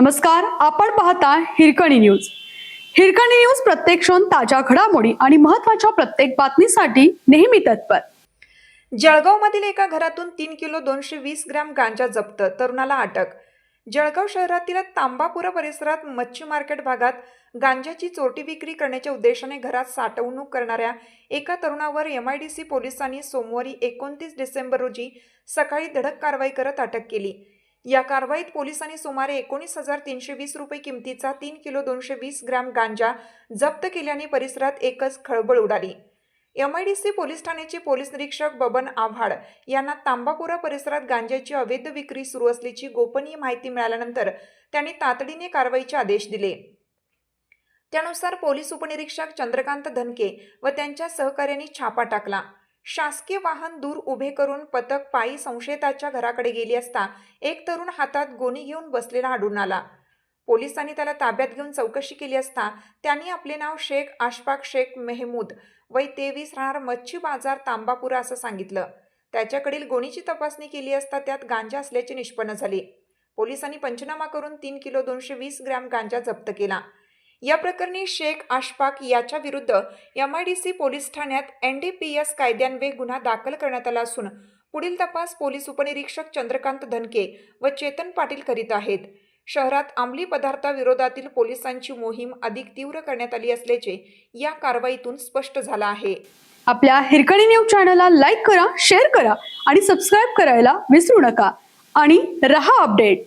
नमस्कार आपण पाहता हिरकणी न्यूज. हिरकणी न्यूज प्रत्येक क्षण ताज्या घडामोडी आणि महत्त्वाच्या प्रत्येक बातमीसाठी नेहमी तत्पर. जळगावमधील एका घरातून तीन किलो दोनशे वीस ग्रॅम गांजा जप्त तरुणाला अटक. जळगाव शहरातील तांबापुरा परिसरात मच्छी मार्केट भागात गांजाची चोरटी विक्री करण्याच्या उद्देशाने घरात साठवणूक करणाऱ्या एका तरुणावर एम आय डी सी पोलिसांनी सोमवारी एकोणतीस डिसेंबर रोजी सकाळी धडक कारवाई करत अटक केली. या कारवाईत पोलिसांनी सुमारे एकोणीस हजार तीनशे वीस रुपये किमतीचा तीन किलो दोनशे वीस ग्रॅम गांजा जप्त केल्याने परिसरात एकच खळबळ उडाली. M I D C police ठाण्याचे पोलीस निरीक्षक बबन आव्हाड यांना तांबापुरा परिसरात गांजाची अवैध विक्री सुरू असल्याची गोपनीय माहिती मिळाल्यानंतर त्यांनी तातडीने कारवाईचे आदेश दिले. त्यानुसार पोलीस उपनिरीक्षक चंद्रकांत धनके व त्यांच्या सहकार्यांनी छापा टाकला. शासकीय वाहन दूर उभे करून पथक पायी संशयिताच्या घराकडे गेली असता एक तरुण हातात गोणी घेऊन बसलेला आढळून आला. पोलिसांनी त्याला ताब्यात घेऊन चौकशी केली असता त्यांनी आपले नाव शेख आशफाक शेख मेहमूद वय तेवीस राहणार मच्छी बाजार तांबापुरा असं सांगितलं. त्याच्याकडील गोणीची तपासणी केली असता त्यात गांजा असल्याचे निष्पन्न झाले. पोलिसांनी पंचनामा करून तीन किलो दोनशे वीस ग्रॅम गांजा जप्त केला. या प्रकरणी शेख आशफाक याच्या विरुद्ध M I D C police ठाण्यात एन डी पी एस कायद्यान्वये गुन्हा दाखल करण्यात आला असून पुढील तपास पोलीस उपनिरीक्षक चंद्रकांत धनके व चेतन पाटील करीत आहेत. शहरात अंमली पदार्थाविरोधातील पोलिसांची मोहीम अधिक तीव्र करण्यात आली असल्याचे या कारवाईतून स्पष्ट झालं आहे. आपल्या हिरकणी न्यूज चॅनलला लाईक करा शेअर करा आणि सबस्क्राईब करायला विसरू नका. आणि रहा अपडेट.